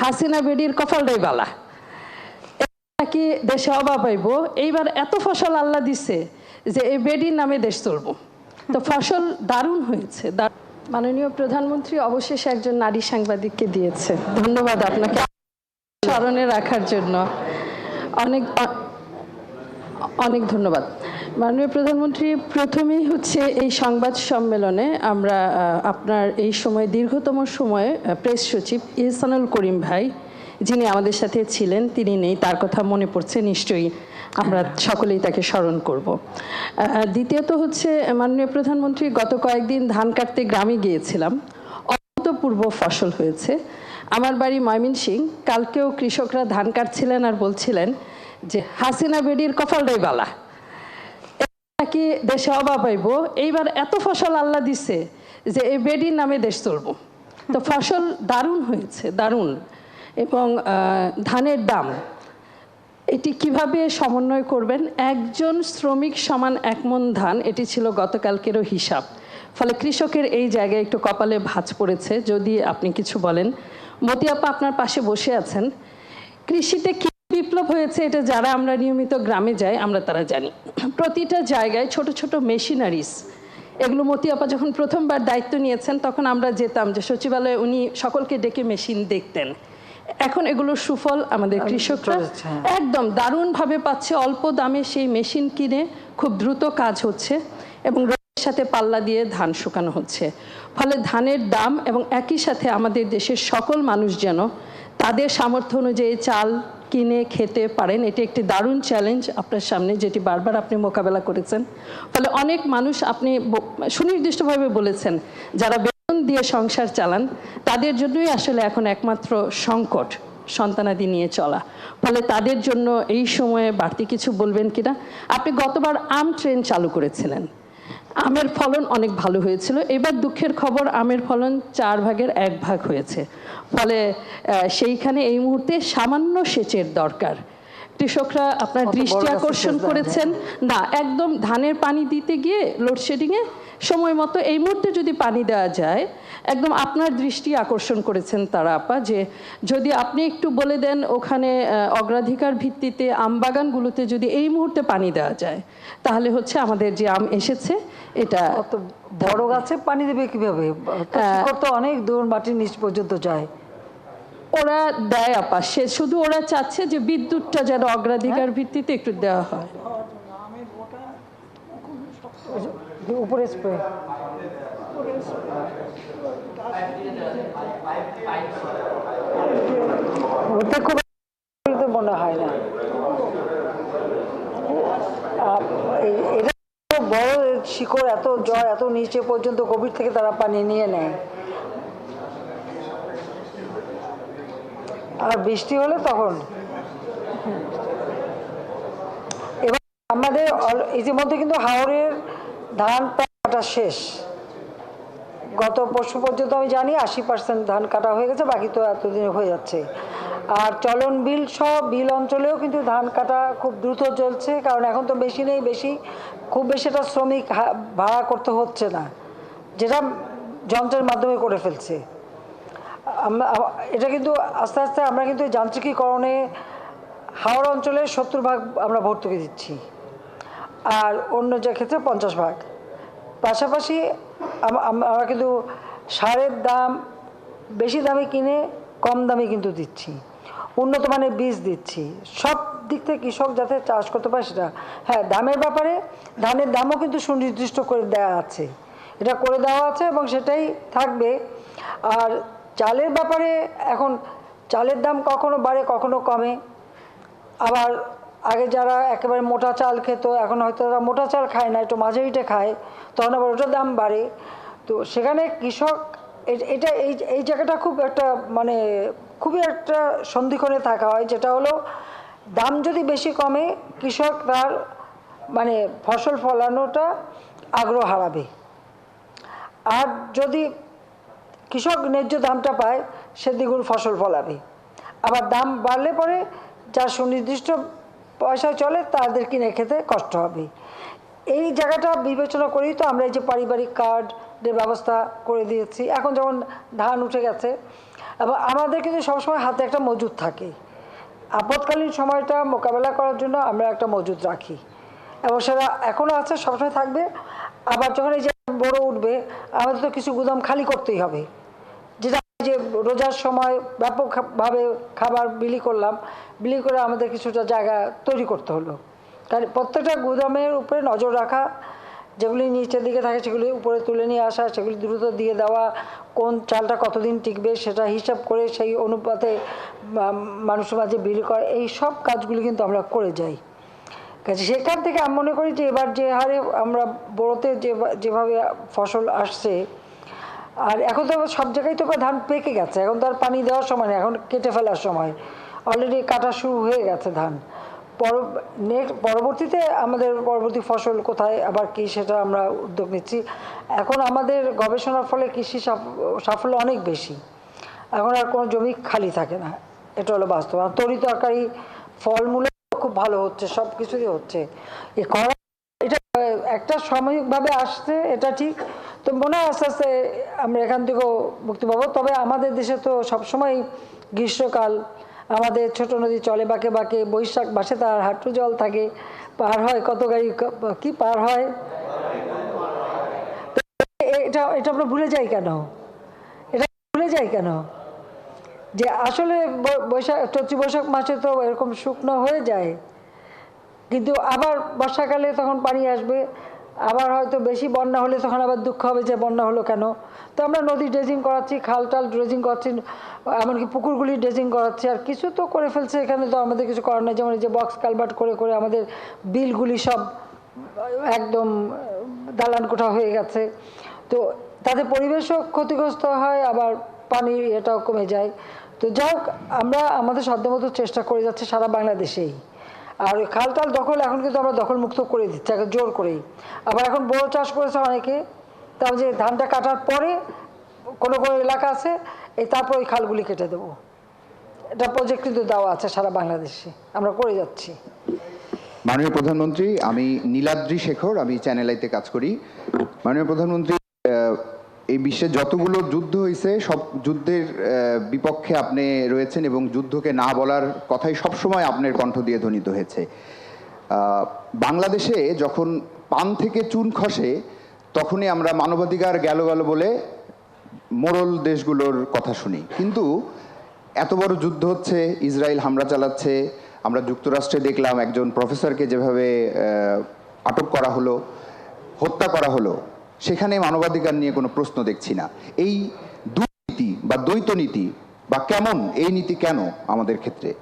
হাসিনা বেডির কপালটাই বালা। নাকি দেশে অভাব হইব? এইবার এত ফসল আল্লাহ দিছে যে এই বেডির নামে দেশ চলবো। তো ফসল দারুণ হয়েছে। মাননীয় প্রধানমন্ত্রী অবশেষে একজন নারী সাংবাদিককে দিয়েছে। ধন্যবাদ আপনাকে। স্মরণে রাখার জন্য অনেক অনেক ধন্যবাদ। মাননীয় প্রধানমন্ত্রী, প্রথমেই হচ্ছে এই সংবাদ সম্মেলনে আমরা আপনার এই সময়, দীর্ঘতম সময়ে প্রেস সচিব ইহসানুল করিম ভাই, যিনি আমাদের সাথে ছিলেন, তিনি নেই, তার কথা মনে পড়ছে, নিশ্চয়ই আমরা সকলেই তাকে স্মরণ করব। দ্বিতীয়ত হচ্ছে, মাননীয় প্রধানমন্ত্রী, গত কয়েকদিন ধান কাটতে গ্রামে গিয়েছিলাম। অভূতপূর্ব ফসল হয়েছে। আমার বাড়ি ময়মনসিং, কালকেও কৃষকরা ধান কাটছিলেন আর বলছিলেন যে, হাসিনা বেডির কপালটাই বালা। নাকি দেশে অভাব হইব? এইবার এত ফসল আল্লাহ দিছে যে এই বেডির নামে দেশ চলবো। তো ফসল দারুণ হয়েছে, দারুণ। এবং ধানের দাম, এটি কীভাবে সমন্বয় করবেন? একজন শ্রমিক সমান এক মন ধান, এটি ছিল গতকালকেরও হিসাব। ফলে কৃষকের এই জায়গায় একটু কপালে ভাঁজ পড়েছে। যদি আপনি কিছু বলেন। মতিয়াপা আপনার পাশে বসে আছেন। কৃষিতে কি বিপ্লব হয়েছে এটা যারা আমরা নিয়মিত গ্রামে যাই আমরা তারা জানি। প্রতিটা জায়গায় ছোট ছোট মেশিনারিজ এগুলো মতিয়াপা যখন প্রথমবার দায়িত্ব নিয়েছেন তখন আমরা যেতাম যে সচিবালয়ে উনি সকলকে ডেকে মেশিন দেখতেন। এখন এগুলোর সুফল আমাদের কৃষকরা হ্যাঁ। একদম দারুণভাবে পাচ্ছে অল্প দামে সেই মেশিন কিনে খুব দ্রুত কাজ হচ্ছে এবং রোদের সাথে পাল্লা দিয়ে ধান শুকানো হচ্ছে। ফলে ধানের দাম এবং একই সাথে আমাদের দেশের সকল মানুষ যেন তাদের সামর্থ্য অনুযায়ী চাল কিনে খেতে পারেন, এটি একটি দারুণ চ্যালেঞ্জ আপনার সামনে, যেটি বারবার আপনি মোকাবেলা করেছেন। ফলে অনেক মানুষ আপনি সুনির্দিষ্টভাবে বলেছেন, যারা বেতন দিয়ে সংসার চালান, তাদের জন্যই আসলে এখন একমাত্র সংকট সন্তানাদি নিয়ে চলা। ফলে তাদের জন্য এই সময়ে বাড়তি কিছু বলবেন কিনা? আপনি গতবার আম ট্রেন চালু করেছিলেন। আমের ফলন অনেক ভালো হয়েছিল। এবার দুঃখের খবর আমের ফলন চার ভাগের এক ভাগ হয়েছে। ফলে সেইখানে এই মুহূর্তে সামান্য সেচের দরকার। কৃষকরা আপনার দৃষ্টি আকর্ষণ। করেছেন। না একদম ধানের পানি দিতে গিয়ে লোডশেডিংয়ে সময় মতো এই মুহূর্তে যদি পানি দেওয়া যায় একদম আপনার দৃষ্টি আকর্ষণ করেছেন তারা আপা যে যদি আপনি একটু বলে দেন ওখানে অগ্রাধিকার ভিত্তিতে আম বাগানগুলোতে যদি এই মুহূর্তে পানি দেওয়া যায় তাহলে হচ্ছে আমাদের যে আম এসেছে এটা বড় গাছে পানি দেবে কীভাবে? তো শিকড় অনেক দূর মাটির নিচ পর্যন্ত যায়। ওরা দেয় আপা সে শুধু ওরা চাচ্ছে যে বিদ্যুৎটা যেন অগ্রাধিকার ভিত্তিতে একটু দেওয়া হয়। উপরে স্প্রে ওতে খুব মনে হয় না। এটা বড় শিকড়, এত জল এত নিচে পর্যন্ত গভীর থেকে তারা পানি নিয়ে নেয়। আর বৃষ্টি হলে তখন। এবার আমাদের ইতিমধ্যে কিন্তু হাওড়ের ধান কাটা শেষ। গত পরশু পর্যন্ত আমি জানি আশি পার্সেন্ট ধান কাটা হয়ে গেছে, বাকি তো এতদিনে হয়ে যাচ্ছে। আর চলন বিল সহ বিল অঞ্চলেও কিন্তু ধান কাটা খুব দ্রুত চলছে, কারণ এখন তো বেশি নেই বেশি, খুব বেশি একটা শ্রমিক ভাড়া করতে হচ্ছে না, যেটা যন্ত্রের মাধ্যমে করে ফেলছে। এটা কিন্তু আস্তে আস্তে আমরা কিন্তু যান্ত্রিকীকরণে হাওড়া অঞ্চলে সত্তর ভাগ আমরা ভর্তুকি দিচ্ছি। আর অন্য যে ক্ষেত্রে পঞ্চাশ ভাগ। পাশাপাশি আম- আম- আমরা কিন্তু সারের দাম বেশি দামে কিনে কম দামে কিন্তু দিচ্ছি। উন্নত মানের বীজ দিচ্ছি। সব দিক থেকে কৃষক যাতে চাষ করতে পারে সেটা হ্যাঁ দামের ব্যাপারে ধানের দামও কিন্তু সুনির্দিষ্ট করে দেওয়া আছে। এটা করে দেওয়া আছে এবং সেটাই থাকবে। আর চালের ব্যাপারে এখন চালের দাম কখনো বাড়ে, কখনো কমে। আবার আগে যারা একেবারে মোটা চাল খেত, এখন হয়তো তারা মোটা চাল খায় না, একটু মাঝে মাঝারিটা খায়, তখন আবার ওটার দাম বাড়ে। তো সেখানে কৃষক এটা এই এই জায়গাটা খুব একটা মানে খুবই একটা সন্ধিক্ষণে থাকা হয়, যেটা হলো দাম যদি বেশি কমে, কৃষক তার মানে ফসল ফলানোটা আগ্রহ হারাবে। আর যদি কৃষক ন্যায্য দামটা পায়, সে দ্বিগুণ ফসল ফলাবে। আবার দাম বাড়লে পরে যার সুনির্দিষ্ট পয়সা চলে, তাদের কিনে খেতে কষ্ট হবে। এই জায়গাটা বিবেচনা করেই তো আমরা এই যে পারিবারিক কার্ডের ব্যবস্থা করে দিয়েছি। এখন যেমন ধান উঠে গেছে, এবং আমাদের কিন্তু সবসময় হাতে একটা মজুদ থাকে। আপদকালীন সময়টা মোকাবেলা করার জন্য আমরা একটা মজুদ রাখি। এবং সেটা এখনও আছে, সবসময় থাকবে। আবার যখন এই যে বড় উঠবে, আমাদের তো কিছু গুদাম খালি করতেই হবে। যে রোজার সময় ব্যাপকভাবে খাবার বিলি করলাম, বিলি করে আমাদের কিছুটা জায়গা তৈরি করতে হলো। কারণ প্রত্যেকটা গুদামের উপরে নজর রাখা, যেগুলি নিচের দিকে থাকে সেগুলি উপরে তুলে নিয়ে আসা, সেগুলি দ্রুত দিয়ে দেওয়া, কোন চালটা কতদিন টিকবে সেটা হিসাব করে সেই অনুপাতে মানুষের মাঝে বিলি করা, এই সব কাজগুলি কিন্তু আমরা করে যাই। কাজে সেখান থেকে আমি মনে করি যে এবার যে হারে আমরা বড়োতে যে যেভাবে ফসল আসছে আর এখন তো সব জায়গায় তো ধান পেকে গেছে, এখন তো আর পানি দেওয়ার সময় নেই, এখন কেটে ফেলার সময়। অলরেডি কাটা শুরু হয়ে গেছে ধান। পর নেক্সট পরবর্তীতে আমাদের পরবর্তী ফসল কোথায়, আবার কি সেটা আমরা উদ্যোগ নিচ্ছি। এখন আমাদের গবেষণার ফলে কৃষি সাফ- সাফল্য অনেক বেশি। এখন আর কোনো জমি খালি থাকে না, এটা হলো বাস্তব। তরি তরকারি ফলমূল খুব ভালো হচ্ছে সব কিছুই হচ্ছে। এ এটা একটা সাময়িকভাবে আসছে, এটা ঠিক। তো মনে হয় আস্তে আস্তে আমরা এখান থেকেও মুক্তি পাবো। তবে আমাদের দেশে তো সবসময় গ্রীষ্মকাল, আমাদের ছোট নদী চলে, বাঁকে বাঁকে বৈশাখ মাসে তার হাঁটু জল থাকে, পার হয় কত গাড়ি, কি পার হয়? এটা এটা আমরা ভুলে যাই কেন? এটা ভুলে যাই কেন? যে আসলে বৈশাখ চৈত্র বৈশাখ মাসে তো এরকম শুকনো হয়ে যায়। কিন্তু আবার বর্ষাকালে তখন পানি আসবে, আবার হয়তো বেশি বন্যা হলে তখন আবার দুঃখ হবে যে বন্যা হলো কেন? তো আমরা নদী ড্রেজিং করাচ্ছি, খাল টাল ড্রেজিং করাচ্ছি, এমনকি পুকুরগুলি ড্রেজিং করাচ্ছি, আর কিছু তো করে ফেলছে এখানে তো আমাদের কিছু করার নেই, যেমন এই যে বক্স কালভার্ট করে করে আমাদের বিলগুলি সব একদম দালান কোঠা হয়ে গেছে। তো তাতে পরিবেশও ক্ষতিগ্রস্ত হয়, আবার পানির এটাও কমে যায়। তো যাই হোক, আমরা আমাদের সাধ্যমতো চেষ্টা করে যাচ্ছি সারা বাংলাদেশেই। আর ওই খাল টাল দখল এখন কিন্তু আমরা দখল মুক্ত করে দিচ্ছি এখন জোর করেই। আবার এখন বড় চাষ করেছে অনেকে, তার যে ধানটা কাটার পরে কোনো কোনো এলাকা আছে, এই তারপর ওই খালগুলি কেটে দেবো। এটা প্রজেক্ট কিন্তু দেওয়া আছে সারা বাংলাদেশে, আমরা করে যাচ্ছি। মাননীয় প্রধানমন্ত্রী, আমি নীলাদ্রি শেখর, আমি চ্যানেল আইতে কাজ করি। মাননীয় প্রধানমন্ত্রী এই বিশ্বে যতগুলো যুদ্ধ হয়েছে সব যুদ্ধের বিপক্ষে আপনি রয়েছেন এবং যুদ্ধকে না বলার কথাই সবসময় আপনার কণ্ঠ দিয়ে ধ্বনিত হয়েছে। বাংলাদেশে যখন পান থেকে চুন খসে, তখনই আমরা মানবাধিকার গেল গেল বলে মোরল দেশগুলোর কথা শুনি। কিন্তু এত বড় যুদ্ধ হচ্ছে, ইসরায়েল হামলা চালাচ্ছে, আমরা যুক্তরাষ্ট্রে দেখলাম একজন প্রফেসরকে যেভাবে আটক করা হলো, হত্যা করা হলো সেখানে মানবাধিকার নিয়ে কোনো প্রশ্ন দেখছি না। এই দুর্নীতি বা দ্বৈত নীতি বা কেমন? এই নীতি কেন আমাদের ক্ষেত্রে?